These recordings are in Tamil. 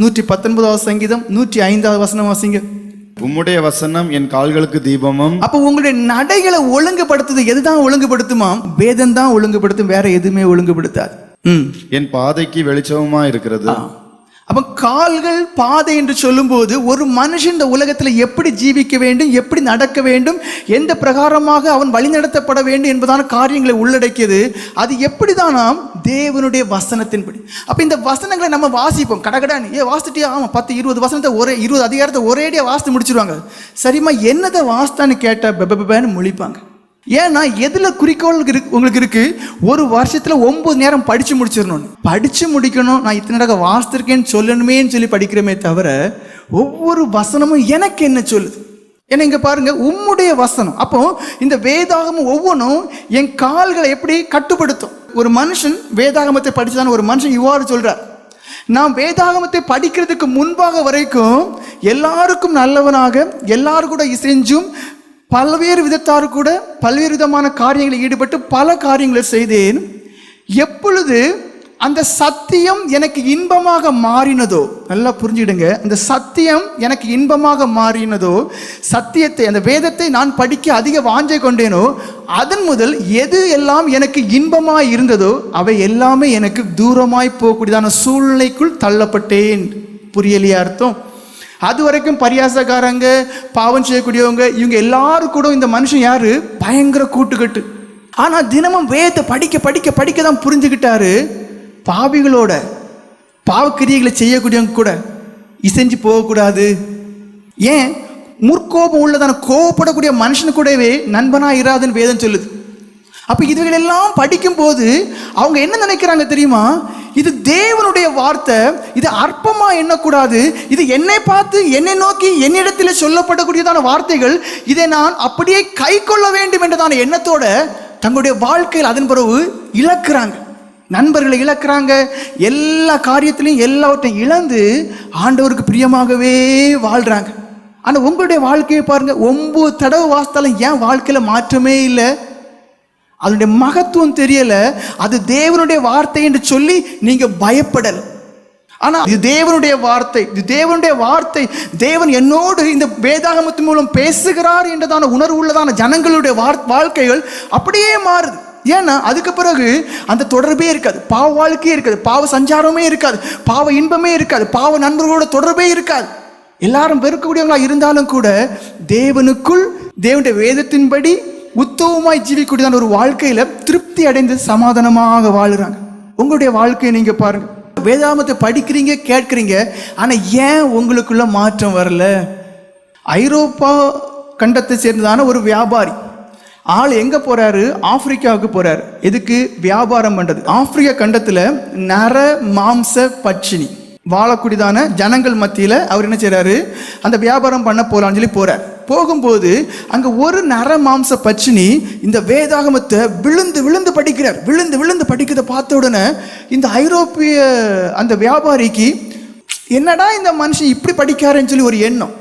நூற்றி பத்தொன்பதாவது சங்கீதம் நூற்றி ஐந்தாவது வசனம் வாசிங்க. உம்முடைய வசனம் என் கால்களுக்கு தீபமும். அப்போ உங்களுடைய நடைகளை ஒழுங்குபடுத்துது எதுதான் ஒழுங்குபடுத்துமா? வேதம் தான் ஒழுங்குபடுத்தும் வேற எதுவுமே ஒழுங்குபடுத்தாது. ம். என் பாதைக்கு வெளிச்சமுமா இருக்கிறது. அப்போ கால்கள் பாதை என்று சொல்லும்போது ஒரு மனுஷன் இந்த உலகத்தில் எப்படி ஜீவிக்க வேண்டும் எப்படி நடக்க வேண்டும் எந்த பிரகாரமாக அவன் வழிநடத்தப்பட வேண்டும் என்பதான காரியங்களை உள்ளடக்கியது அது எப்படி தானாம் தேவனுடைய வசனத்தின்படி. அப்போ இந்த வசனங்களை நம்ம வாசிப்போம். கடகடான்னு. ஏ வாசிட்டியா? ஆமாம் பத்து இருபது வசனத்தை ஒரே இருபது அதிகாரத்தை ஒரேடியாக வாசித்து முடிச்சிருவாங்க. சரிம்மா என்னதை வாசித்தான்னு கேட்டால் பெபன்னு முழிப்பாங்க. ஏன்னா எதில் குறிக்கோள் இருக்கு உங்களுக்கு இருக்கு? ஒரு வருஷத்தில் ஒன்பது நேரம் படித்து முடிச்சிடணும் படித்து முடிக்கணும் நான் இத்தனை நடக்க வாசித்திருக்கேன்னு சொல்லணுமேன்னு சொல்லி படிக்கிறோமே தவிர ஒவ்வொரு வசனமும் எனக்கு என்ன சொல்லுது? ஏன்னா இங்கே பாருங்கள் உம்முடைய வசனம். அப்போ இந்த வேதாகமும் ஒவ்வொன்றும் என் கால்களை எப்படி கட்டுப்படுத்தும்? ஒரு மனுஷன் வேதாகமத்தை படிச்சான ஒரு மனுஷன் இவ்வாறு சொல்கிறார் நான் வேதாகமத்தை படிக்கிறதுக்கு முன்பாக வரைக்கும் எல்லாருக்கும் நல்லவனாக எல்லாரும் கூட இசைஞ்சும் பல்வேறு விதத்தார் கூட பல்வேறு விதமான காரியங்களில் ஈடுபட்டு பல காரியங்களை செய்தேன். எப்பொழுது அந்த சத்தியம் எனக்கு இன்பமாக மாறினதோ நல்லா புரிஞ்சுடுங்க அந்த சத்தியம் எனக்கு இன்பமாக மாறினதோ சத்தியத்தை அந்த வேதத்தை நான் படிக்க அதிக வாஞ்சை கொண்டேனோ அதன் முதல் எது எல்லாம் எனக்கு இன்பமாய் இருந்ததோ அவை எல்லாமே எனக்கு தூரமாய் போகக்கூடியதான சூழ்நிலைக்குள் தள்ளப்பட்டேன். புரியலையா அர்த்தம்? அது வரைக்கும் பரியாசக்காரங்க பாவம் செய்யக்கூடியவங்க இவங்க எல்லாரும் கூட இந்த மனுஷன் யாரு? பயங்கர கூட்டுக்கட்டு. ஆனால் தினமும் வேதத்தை படிக்க படிக்க படிக்க தான் புரிஞ்சுக்கிட்டாரு. பாவிகளோட பாவக்கிரியைகளை செய்யக்கூடியவங்க கூட இசைஞ்சு போகக்கூடாது. ஏன்? முற்கோபம் உள்ளதான கோவப்படக்கூடிய மனுஷனு கூடவே நண்பனாக இராதுன்னு வேதம் சொல்லுது. அப்போ இதுகளெல்லாம் படிக்கும்போது அவங்க என்ன நினைக்கிறாங்க தெரியுமா? இது தேவனுடைய வார்த்தை. இது அற்பமாக எண்ணக்கூடாது. இது என்னை பார்த்து என்னை நோக்கி என்னிடத்தில் சொல்லப்படக்கூடியதான வார்த்தைகள். இதை நான் அப்படியே கை கொள்ள வேண்டும் என்றதான எண்ணத்தோட தங்களுடைய வாழ்க்கையில் அதன் பிறகு இழக்கிறாங்க. நண்பர்களை இழக்கிறாங்க. எல்லா காரியத்திலையும் எல்லாவற்றையும் இழந்து ஆண்டவருக்கு பிரியமாகவே வாழ்கிறாங்க ஆனால் உங்களுடைய வாழ்க்கையை பாருங்க ஒம்பது தடவை வாசித்தாலும் ஏன் வாழ்க்கையில் மாற்றமே இல்லை? அதனுடைய மகத்துவம் தெரியல. அது தேவனுடைய வார்த்தை என்று சொல்லி நீங்க பயப்படல. ஆனா இது தேவனுடைய வார்த்தை. இது தேவனுடைய வார்த்தை. தேவன் என்னோடு இந்த வேதாகமத்தின் மூலம் பேசுகிறார் என்றதான உணர்வு உள்ளதான ஜனங்களுடைய வாழ்க்கைகள் அப்படியே மாறுது. ஏன்னா அதுக்கு பிறகு அந்த தொடர்பே இருக்காது. பாவ வாழ்க்கையே இருக்காது. பாவ சஞ்சாரமே இருக்காது. பாவ இன்பமே இருக்காது. பாவ நண்பர்களோட தொடர்பே இருக்காது. எல்லாரும் வெறுக்கக்கூடியவங்களா இருந்தாலும் கூட தேவனுக்குள் தேவனுடைய வேதத்தின்படி உத்தவமாய் ஜீவிக்கூடியதான ஒரு வாழ்க்கையில திருப்தி அடைந்து சமாதானமாக வாழுறாங்க. உங்களுடைய வாழ்க்கையை நீங்க பாருங்க. வேதாமத்தை படிக்கிறீங்க கேட்குறீங்க ஆனா ஏன் உங்களுக்குள்ள மாற்றம் வரல? ஐரோப்பா கண்டத்தை சேர்ந்ததான ஒரு வியாபாரி ஆள் எங்க போறாரு? ஆப்பிரிக்காவுக்கு போறாரு. எதுக்கு? வியாபாரம் பண்றது. ஆப்பிரிக்கா கண்டத்துல நர மாம்ச பட்சினி. வாழக்கூடியதான ஜனங்கள் மத்தியில் அவர் என்ன செய்கிறாரு அந்த வியாபாரம் பண்ண போகலான்னு சொல்லி போகிறார் போகும்போது அங்கே ஒரு நர மாம்ச பச்சினி இந்த வேதாகமத்தை விழுந்து விழுந்து படிக்கிறார். விழுந்து விழுந்து படிக்கிறத பார்த்த உடனே இந்த ஐரோப்பிய அந்த வியாபாரிக்கு என்னடா இந்த மனுஷன் இப்படி படிக்காருன்னு சொல்லி ஒரு எண்ணம்.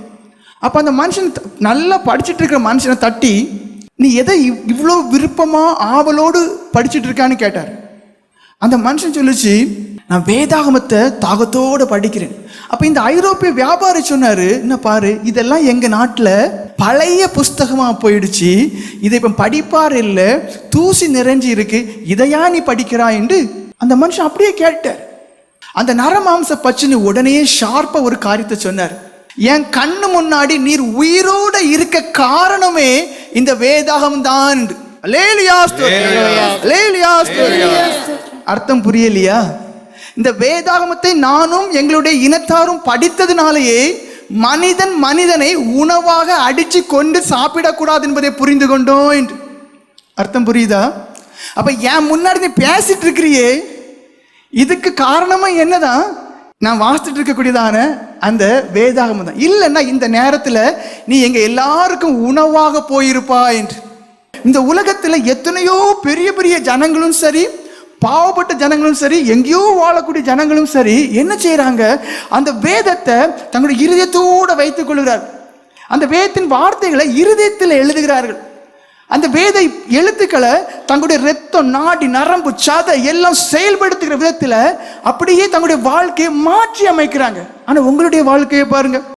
அப்போ அந்த மனுஷன் நல்லா படிச்சுட்டு இருக்கிற மனுஷனை தட்டி நீ எதை இவ்- இவ்வளோ விருப்பமாக ஆவலோடு படிச்சுட்டு இருக்கான்னு கேட்டார். அந்த மனுஷன் சொல்லிச்சு நான் வேதாகமத்தை தாகத்தோடு படிக்கிறேன். அப்போ இந்த ஐரோப்பிய வியாபாரி சொன்னாரு என்ன பாரு இதெல்லாம் எங்க நாட்டில் பழைய புஸ்தகமா போயிடுச்சு. இதை இப்போ படிப்பார் இல்லை தூசி நிறைஞ்சு இருக்கு. இதையா நீ படிக்கிறாய் என்று அந்த மனுஷன் அப்படியே கேட்டார். அந்த நரமாம்ச பச்சினி உடனே ஷார்ப்பா ஒரு காரியத்தை சொன்னார். என் கண்ணு முன்னாடி நீர் உயிரோட இருக்க காரணமே இந்த வேதாகம் தான். அர்த்தம் புரியலையா? இந்த வேதாகமத்தை நானும் எங்களுடைய இனத்தாரும் படித்ததுனாலேயே மனிதன் மனிதனை உணவாக அடிச்சு கொண்டு சாப்பிடக்கூடாது என்பதை புரிந்து கொண்டோம் என்று. அர்த்தம் புரியுதா? அப்ப என் முன்னாடி நீ பேசிட்டு இருக்கிறியே? இதுக்கு காரணமா என்னதான் நான் வாசிட்டு இருக்கக்கூடியதான அந்த வேதாகமம் தான். இல்லைன்னா இந்த நேரத்தில் நீ எங்க எல்லாருக்கும் உணவாக போயிருப்பா என்று. இந்த உலகத்தில் எத்தனையோ பெரிய பெரிய ஜனங்களும் சரி பாவப்பட்ட ஜனங்களும் சரி எங்கேயோ வாழக்கூடிய ஜனங்களும் சரி என்ன செய்கிறாங்க அந்த வேதத்தை தங்களுடைய இருதயத்தோடு வைத்துக் கொள்கிறார். அந்த வேதத்தின் வார்த்தைகளை இருதயத்தில் எழுதுகிறார்கள். அந்த வேத எழுத்துக்களை தங்களுடைய ரத்தம் நாடி நரம்பு சதை எல்லாம் செயல்படுத்துகிற விதத்தில் அப்படியே தங்களுடைய வாழ்க்கையை மாற்றி அமைக்கிறாங்க. ஆனால் உங்களுடைய வாழ்க்கையை பாருங்கள்